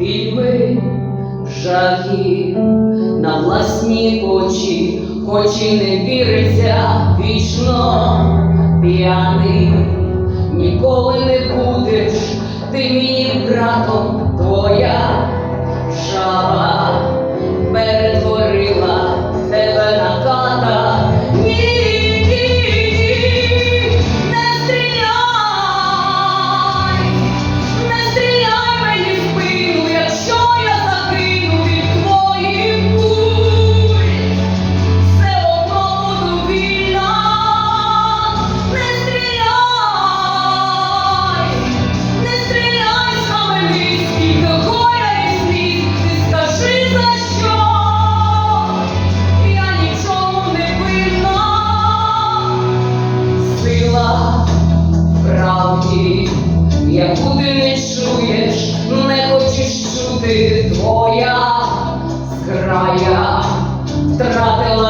вільми жахів на власні очі, хоч і не віриться вічно. П'яний, ніколи не будеш ти мені братом твоя Куди не чуєш, ну не хочеш чути твоя з втратила.